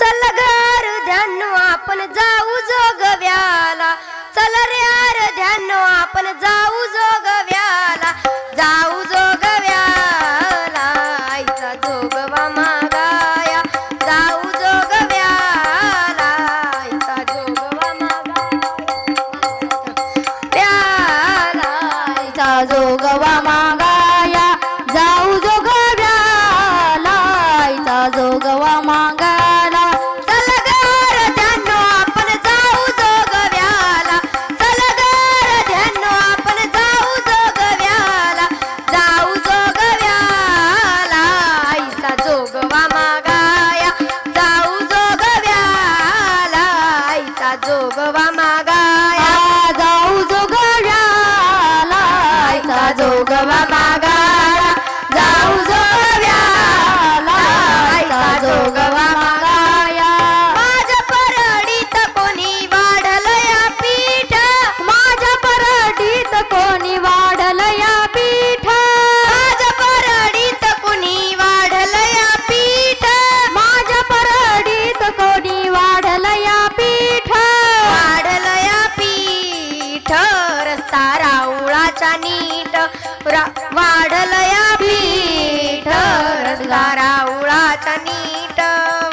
चल गार ध्यान आपण जाऊ जोगव्याला. चल रे आर ध्यान आपण जाऊ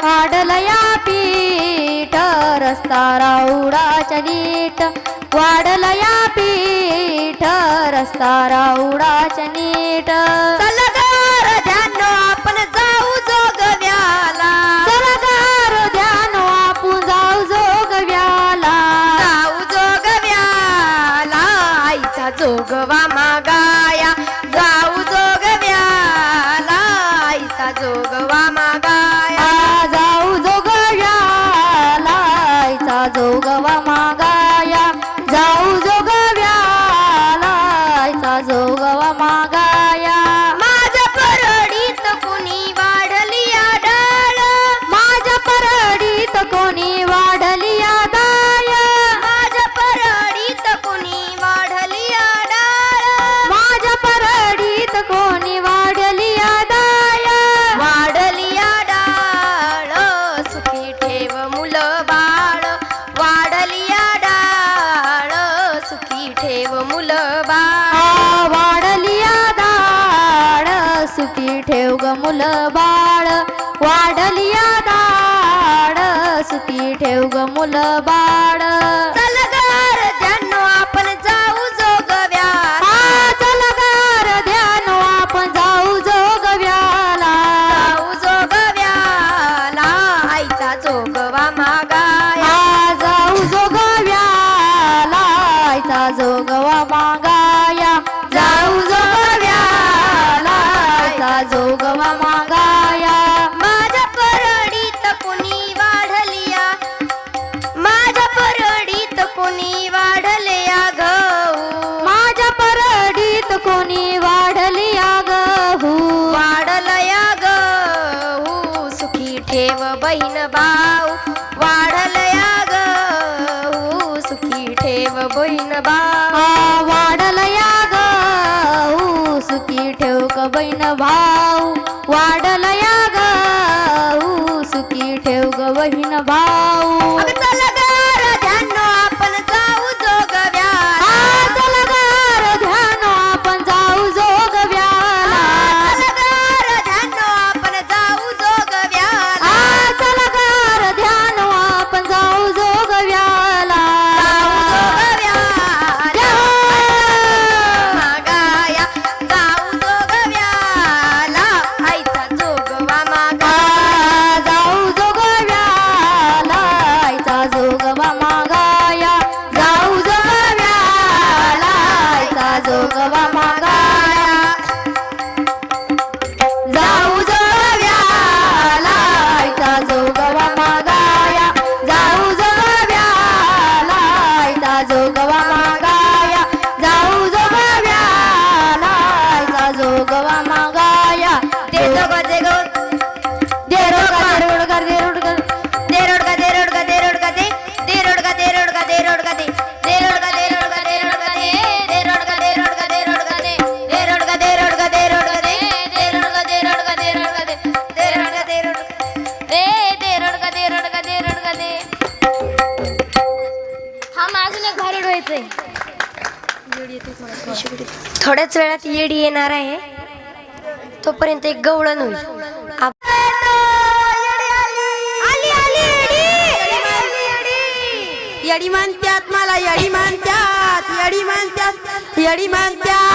वाढलया पीठ रस्ता राऊडाच्या नीट. वाढलया पीठ रस्ता राऊडाच्या नीट. मुलं बाळ. थोड्याच वेळात येडी येणार आहे. तोपर्यंत एक गवळण होईल. येडी मानत्यात मला येडी मानत्यात येडी मानत्यात येडी मानत्यात.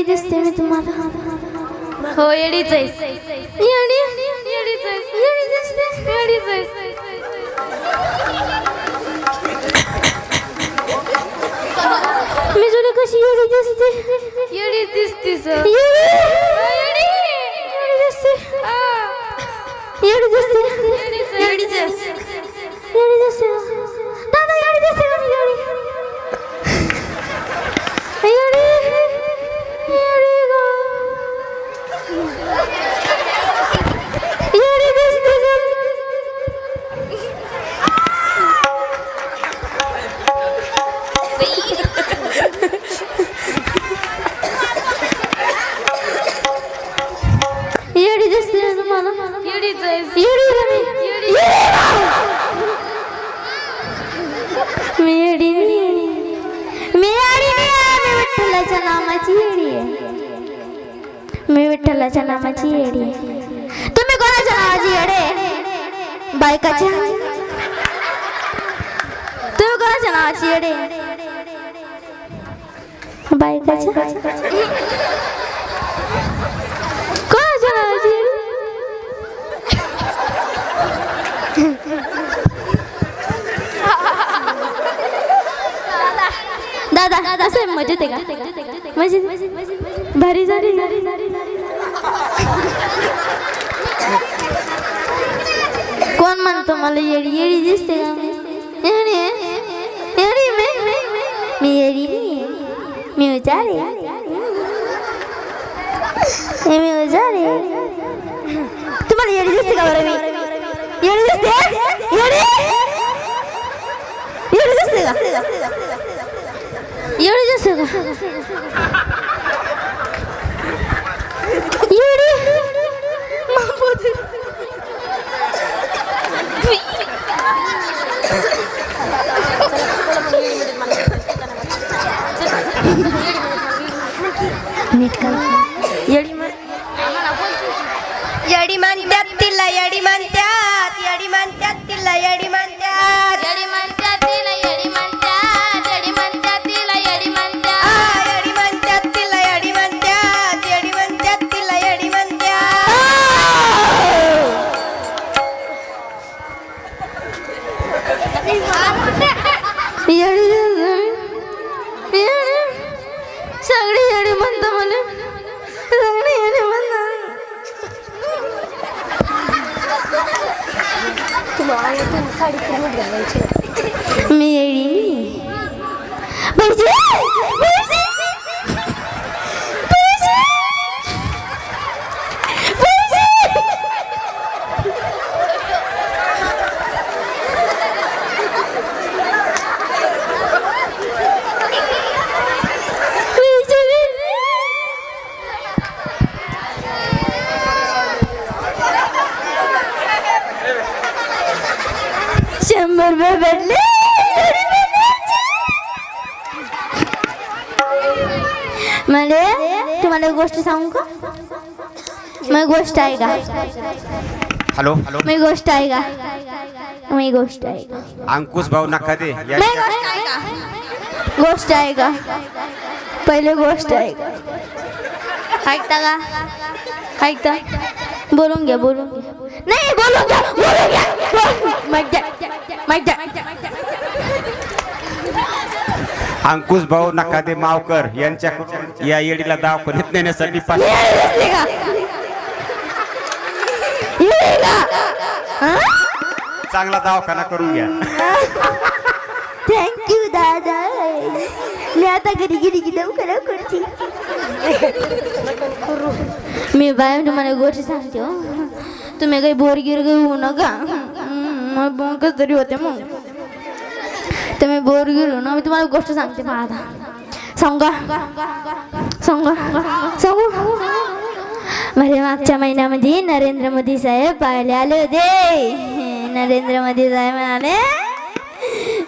Ele disse ter me tomado. Oh, ele diz. Ele, ele, ele diz. Ele diz. Ele diz. Mas olha que assim, ele disse. Ele disse. Ele. Ele. Ele disse. Ah. Ele disse. Ele disse. Ele disse. Ele disse. विठ्ठलाच्या नामाची येडी आहे मी विठ्ठलाच्या नामाची येडी आहे तुम्ही कोणाच्या नावाची येडे बायकाच्या तुम्ही कोणाच्या नावाची येडे बायकाच्या दादा दादा साहेब मजेत आहे का? मजेत? भारी झाली कोण म्हणतो मला येडी येडी दिसते? येडी मी? मी येडी मी उजारे. मी उजारे. तुम्हाला येडी दिसते का बरं मी? येडी दिसते? येडी? येडी दिसते का? sana. Iya, Yürü. Iya. Mahvedin. Nikal. Yadi man. Yadi man. Yadi man. Yadi man. Yadi. Yadi man. Yadi man. Yadi. Yadi man. गोष्ट सांगू का? मग गोष्ट आहे का? हॅलो. मी गोष्ट आहे का? मी गोष्ट आहे अंकुश भाऊ नका दे. मी यांच्या- गोष्ट आहे का? पहिले गोष्ट आहे का? ऐकता का? ऐकता? बोलून घ्या बोलून घ्या. नाही बोलून घ्या बोलून घ्या. माहिती माहिती अंकुश भाऊ नका दे मावकर. यांच्याकडून या येडीला दवाखान्यात नेण्यासाठी पाच चांगला दवाखाना करून घ्या. थँक्यू दादा. मी आता घरी गेली की लवकर करते. मी बाय तुम्हाला गोष्ट सांगते हो. तुम्ही काही बोरगिर काही होऊ नका. मग कसं तरी होते मग. तुम्ही बोरगिर होऊ ना मी तुम्हाला गोष्ट सांगते आता. सांगा सांगा सांगू म्हणजे नरेंद्र मोदी साहेब पाहायला आले होते नरेंद्र मोदी साहेब म्हणाले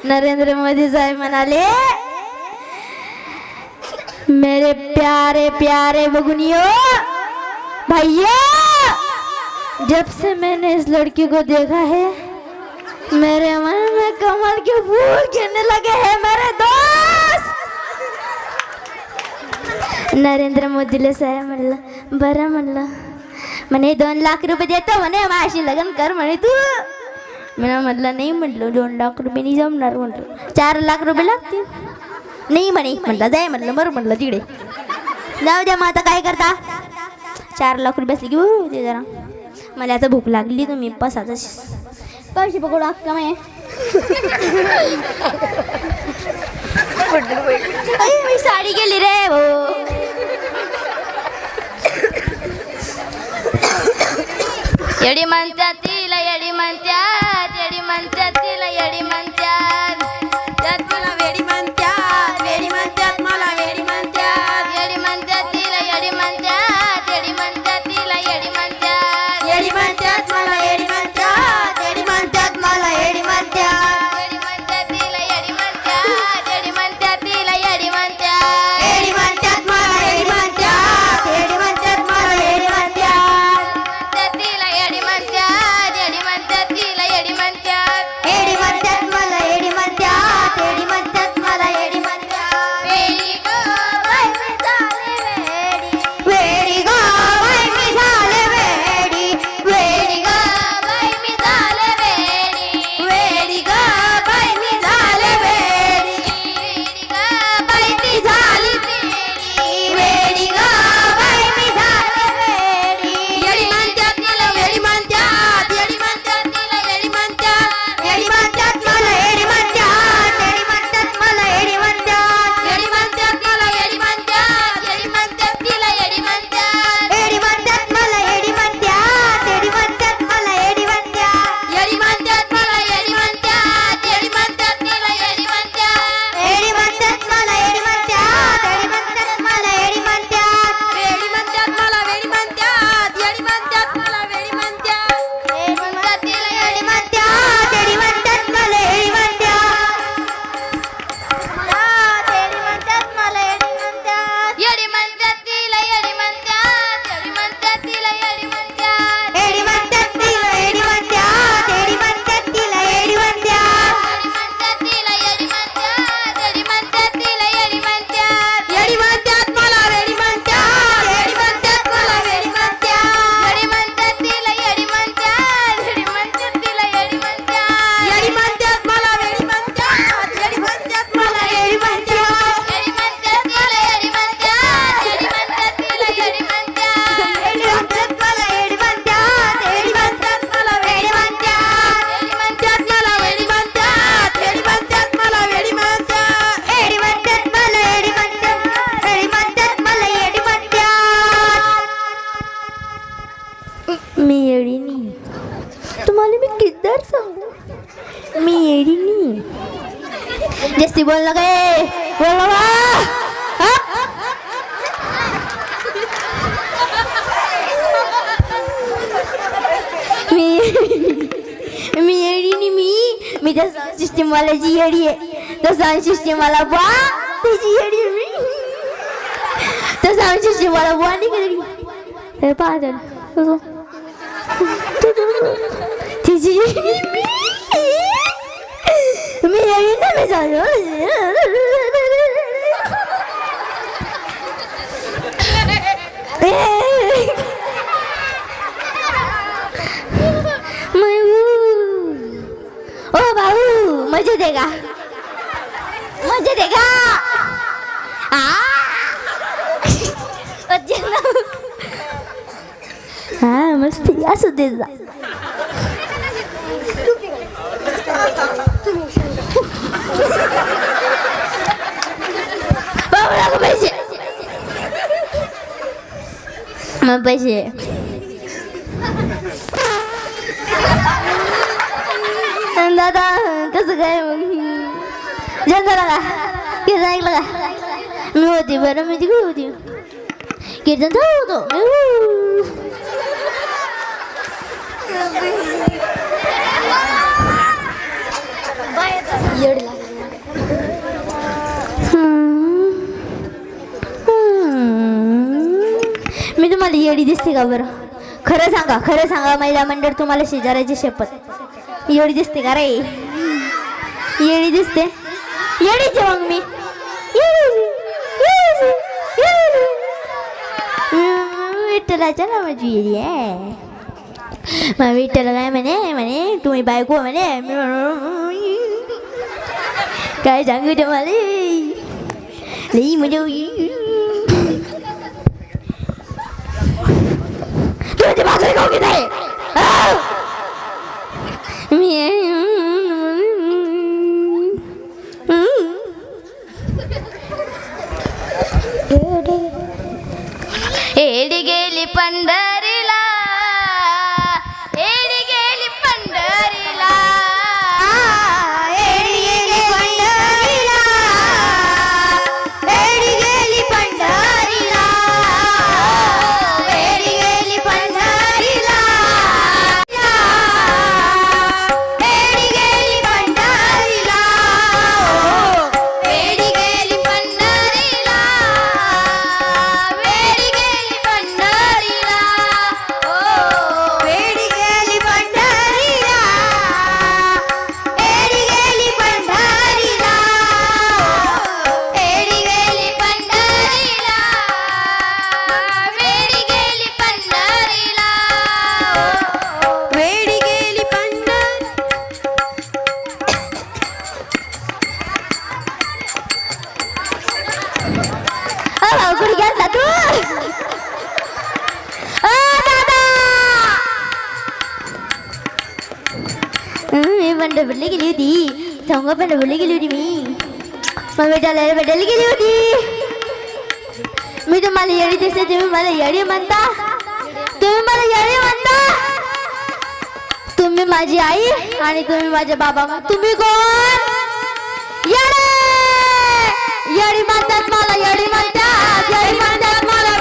नरेंद्र मोदी साहेब म्हणाले मेरे प्यारे प्यारे बगुनियो भैया जब से मैंने इस लड़की को देखा है मेरे मन में कमल के फूल गिरने लगे हैं मेरे दोस्त नरेंद्र मोदीला साहेब म्हणलं बरं म्हणलं. म्हणे दोन लाख रुपये देतो म्हणे माझी लग्न कर म्हणे तू. मी म्हटलं नाही म्हटलं दोन लाख रुपये नाही जमणार म्हटलं. चार लाख रुपये लागतील. नाही म्हणे म्हटलं जाय म्हटलं बरं म्हटलं तिकडे. जाऊ द्या मग आता काय करता? चार लाख रुपये असले की होते जरा. मला आता भूक लागली तुम्ही पसाचं पैसे पकडू अक्का मी साडी गेली रे भाऊ. येडी म्हणतात तिला येडी म्हणत्यात येडी म्हणतात तिला येडी म्हणत्यात त्यात तुला वेडी म्हणतात सिस्टीम वाल्याची येडी आहे त्या साऊंड सिस्टीम वाला बा त्याची येडी आहे मी त्या साऊंड सिस्टीम वाला बा नाही कधी मजा दे का मजा दे का आ? मजा ना. हा मस्त असू दे जा बाबू नको पैसे मग पैसे अन दादा कसं काय मग जनता का कीर्तन ऐकलं का? मी होती बरं मी तिकडे होती. कीर्तन चालू होतो. मी येड लागली. हम्म. हम्म. मी तुम्हाला येडी दिसते का बरं? खरं सांगा खरं सांगा महिला मंडळ तुम्हाला शेजाऱ्याची शपथ. येडी दिसते का रे? येडी दिसते येडीच आहे मग मी येडी, येडी, येडी. हम्म, विठ्ठलाच्या नावाची येडी आहे मग विठ्ठल काय म्हणे म्हणे तुम्ही बायको म्हणे मी म्हणू, काय सांगू तुम्हाला लई म्हणजे तुम्ही ते भाकरी खाऊ घेत आहे आ! मी एडी गेली सांग पंढरपूरला गेली होती मी। मग भेटायला भेटायला गेली होती मी तुम्हाला येडी दिसते तुम्ही मला येडी म्हणता तुम्ही मला येडी म्हणता तुम्ही माझी आई आणि तुम्ही माझे बाबा तुम्ही कोण? येडे येडी म्हणतात मला येडी म्हणतात येडी म्हणतात मला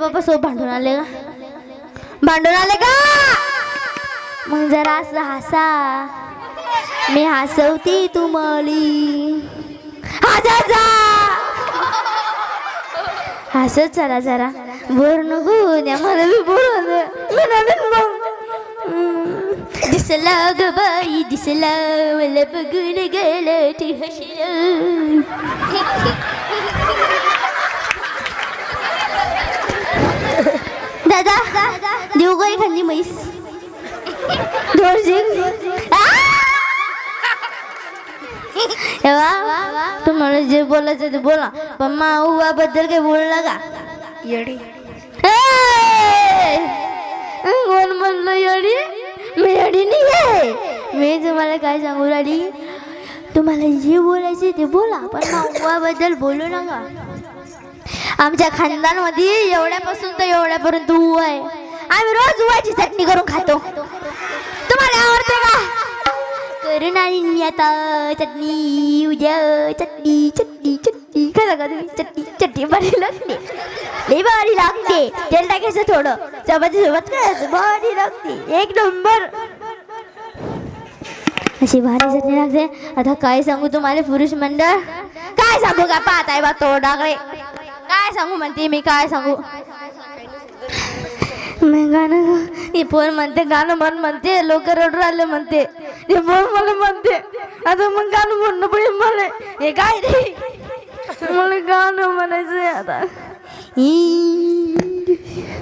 का पप्पाच्या सोबत भांडून आले का? भांडून आले का? मग जरा असं हसा. मी हसवते तुम्हाला. जा हसत चला जरा. बोर नको होऊ मला बी बोर होत दिसला ग बाई दिसला. मला बघून गेलं ती हसलं. दादा देऊ का एखादी म्हैस तुम्हाला जे बोलायचं ते बोला. पण माऊबाबद्दल काही बोलला का येडी! कोण म्हणलं येडी? मी येडी नाही आहे मी तुम्हाला काय सांगू राहिली तुम्हाला जे बोलायचे ते बोला पण माऊबाबद्दल बोलू नका. आमच्या खानदानमध्ये एवढ्यापासून तर एवढ्यापर्यंत ऊ आहे. आम्ही रोज उवायची चटणी करून खातो. तुम्हाला आवडते का? करून आणि मी आता चटणी उद्या चटणी चटणी चटणी. खरं का तुम्ही? चटणी चटणी भारी लागते. लई भारी लागते. तेल टाकायचं थोडं. चपाती सोबत करायचं. भारी लागते. एक नंबर. अशी भारी चटणी लागते. आता काय सांगू तुम्हाला पुरुष मंडळ? काय सांगू का पाहताय बा तो काय सांगू म्हणते मी? काय सांगू? मी गाणं हे पोर म्हणते गाणं म्हण म्हणते लोक रडू राहिले म्हणते. हे पोर मला म्हणते आता मग गाणं म्हणणं पडेल मला हे काय रे? मला गाणं म्हणायचंय आता.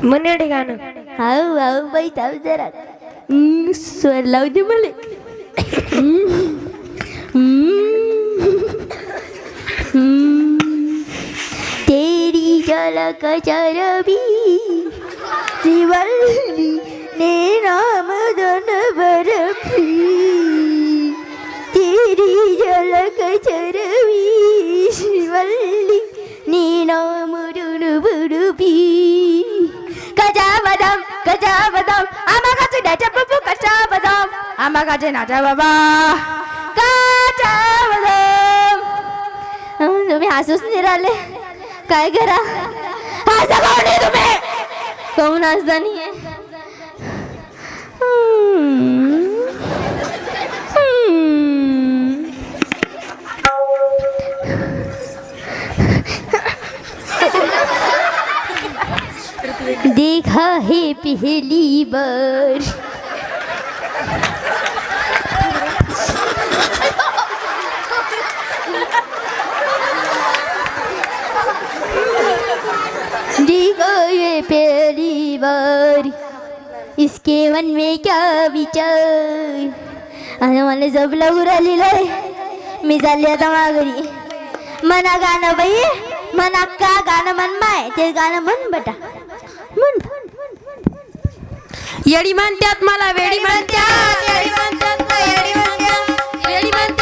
म्हण गाणं. हाऊ हाऊ बाई थांब जरा. स्वर लावू दे मला. हम्म. तेरी झलक चरबी शिवल्ली ने नाम दन बरफी तेरी झलक चरबी शिवल्ली ने नाम दन बरफी कचा बदाम कचा बदाम आम्हा काचे नाचा बाबा कचा बदाम आम्हा काचे नाचा बाबा. कचा बदाम तुम्ही हसूच नाही काय करा? हसा कोण आहे तुम्ही कोण हसता नाही आहे हम्म. हम्म. देखा है पहली बार देखा ये पहली बार इसके मन में क्या विचार? आणि मला जब लागू राहिलेलं आहे मी चालली आता माघारी. मना गाणं बाई मना का गाणं म्हण माय ते गाणं म्हण बेटा. म्हण. येडी म्हणतात मला वेडी म्हणतात. येडी म्हणतात येडी म्हणतात.